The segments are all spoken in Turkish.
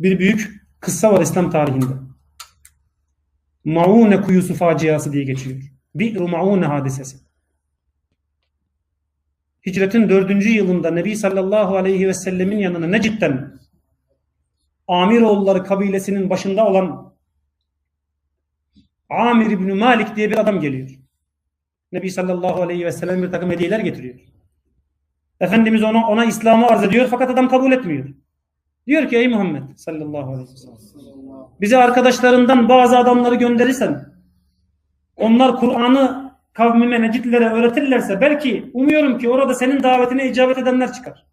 bir büyük kıssa var İslam tarihinde. Maune kuyusu faciası diye geçiyor. Bi'ru Maune hadisesi. Hicretin dördüncü yılında Nebi sallallahu aleyhi ve sellemin yanına Necit'ten Amiroğulları kabilesinin başında olan Amir İbni Malik diye bir adam geliyor. Nebi sallallahu aleyhi ve sellem bir takım hediyeler getiriyor. Efendimiz ona, ona İslam'ı arz ediyor fakat adam kabul etmiyor. Diyor ki ey Muhammed sallallahu aleyhi ve sellem bize arkadaşlarından bazı adamları gönderirsen onlar Kur'an'ı kavmime necitlere öğretirlerse belki umuyorum ki orada senin davetine icabet edenler çıkar.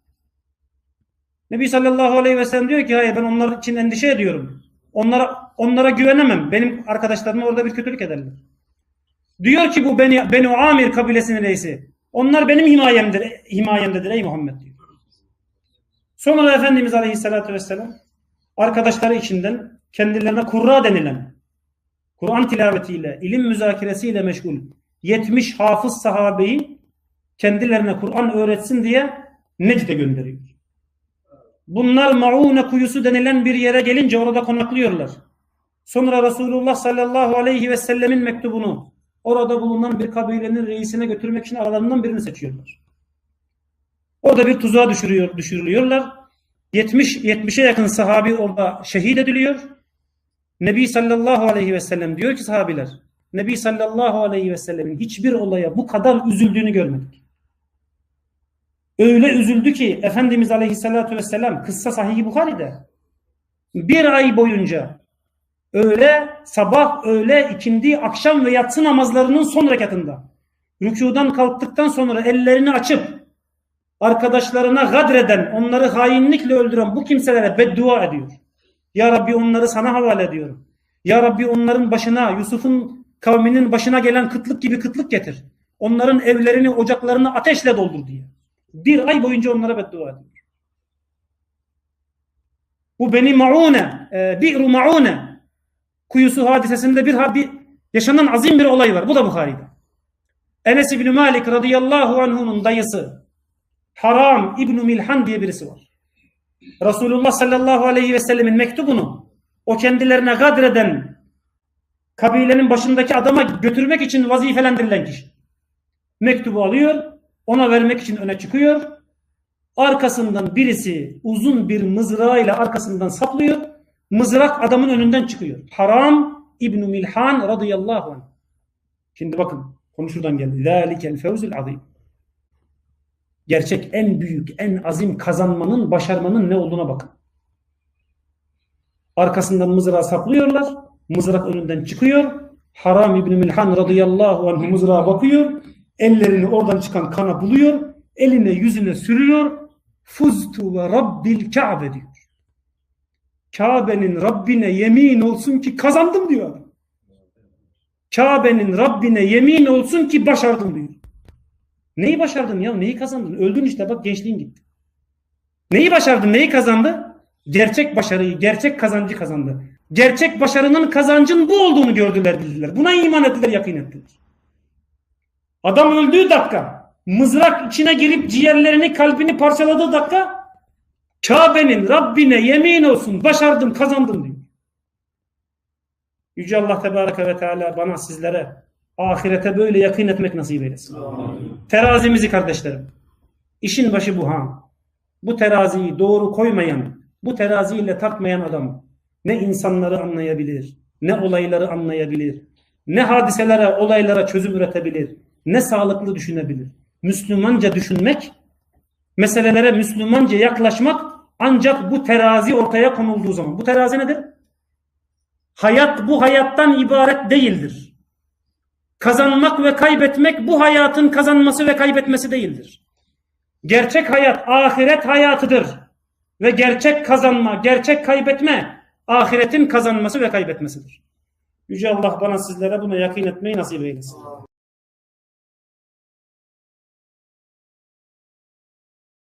Nebi sallallahu aleyhi ve sellem diyor ki hayır ben onlar için endişe ediyorum. Onlara onlara güvenemem. Benim arkadaşlarım orada bir kötülük ederler. Diyor ki bu beni Benu Amir kabilesinin reisi. Onlar benim himayemdir, himayemdedir ey Muhammed diyor. Sonra Efendimiz Aleyhisselatü Vesselam arkadaşları içinden kendilerine kurra denilen Kur'an tilavetiyle, ilim müzakeresiyle meşgul 70 hafız sahabeyi kendilerine Kur'an öğretsin diye Necd'e gönderiyor. Bunlar Maune kuyusu denilen bir yere gelince orada konaklıyorlar. Sonra Resulullah sallallahu aleyhi ve sellemin mektubunu orada bulunan bir kabilenin reisine götürmek için aralarından birini seçiyorlar. Orada bir tuzağa düşürüyor, düşürülüyorlar. 70 70'e yakın sahabi orada şehit ediliyor. Nebi sallallahu aleyhi ve sellem diyor ki sahabiler, Nebi sallallahu aleyhi ve sellemin hiçbir olaya bu kadar üzüldüğünü görmedik. Öyle üzüldü ki Efendimiz aleyhissalatu vesselam kıssa sahih Bukhari'de bir ay boyunca öğle, sabah, öğle, ikindi, akşam ve yatsı namazlarının son rekatında rükudan kalktıktan sonra ellerini açıp arkadaşlarına gadreden, onları hainlikle öldüren bu kimselere beddua ediyor. Ya Rabbi onları sana havale ediyorum. Ya Rabbi onların başına, Yusuf'un kavminin başına gelen kıtlık gibi kıtlık getir. Onların evlerini, ocaklarını ateşle doldur diye. Bir ay boyunca onlara beddua ediyor. Bu Beni Maune, e, Bi'ru Maune kuyusu hadisesinde bir, bir yaşanan azim bir olay var. Bu da Bukhari'de. Enes İbni Malik radıyallahu anh'unun dayısı Haram İbni Milhan diye birisi var. Resulullah sallallahu aleyhi ve sellemin mektubunu o kendilerine gadreden kabilenin başındaki adama götürmek için vazifelendirilen kişi. Mektubu alıyor, ona vermek için öne çıkıyor. Arkasından birisi uzun bir mızrağıyla arkasından saplıyor. Mızrak adamın önünden çıkıyor. Haram İbn Milhan radıyallahu anh. Şimdi bakın konu şuradan geldi. Zalikel fevzul azim. Gerçek en büyük, en azim kazanmanın, başarmanın ne olduğuna bakın. Arkasından mızrağı saplıyorlar. Mızrak önünden çıkıyor. Haram İbn Milhan radıyallahu anh mızrağa bakıyor. Ellerini oradan çıkan kana buluyor. Eline yüzüne sürüyor. Fuztu ve Rabbil Kabe diyor. Kabe'nin Rabbine yemin olsun ki kazandım diyor. Kabe'nin Rabbine yemin olsun ki başardım diyor. Neyi başardın ya? Neyi kazandın? Öldün işte bak gençliğin gitti. Neyi başardın? Neyi kazandı? Gerçek başarıyı, gerçek kazancı kazandı. Gerçek başarının kazancın bu olduğunu gördüler bildiler. Buna iman ettiler, yakin ettiler. Adam öldüğü dakika, mızrak içine girip ciğerlerini, kalbini parçaladığı dakika Kabe'nin Rabbine yemin olsun başardım, kazandım diyor. Yüce Allah Tebareke ve Teala bana sizlere ahirete böyle yakın etmek nasip eylesin. Amin. Terazimizi kardeşlerim. İşin başı bu ha. Bu teraziyi doğru koymayan, bu teraziyle tartmayan adam ne insanları anlayabilir, ne olayları anlayabilir, ne hadiselere, olaylara çözüm üretebilir, ne sağlıklı düşünebilir. Müslümanca düşünmek, meselelere Müslümanca yaklaşmak ancak bu terazi ortaya konulduğu zaman. Bu terazi nedir? Hayat bu hayattan ibaret değildir. Kazanmak ve kaybetmek bu hayatın kazanması ve kaybetmesi değildir. Gerçek hayat ahiret hayatıdır. Ve gerçek kazanma, gerçek kaybetme ahiretin kazanması ve kaybetmesidir. Yüce Allah bana sizlere buna yakın etmeyi nasip eylesin.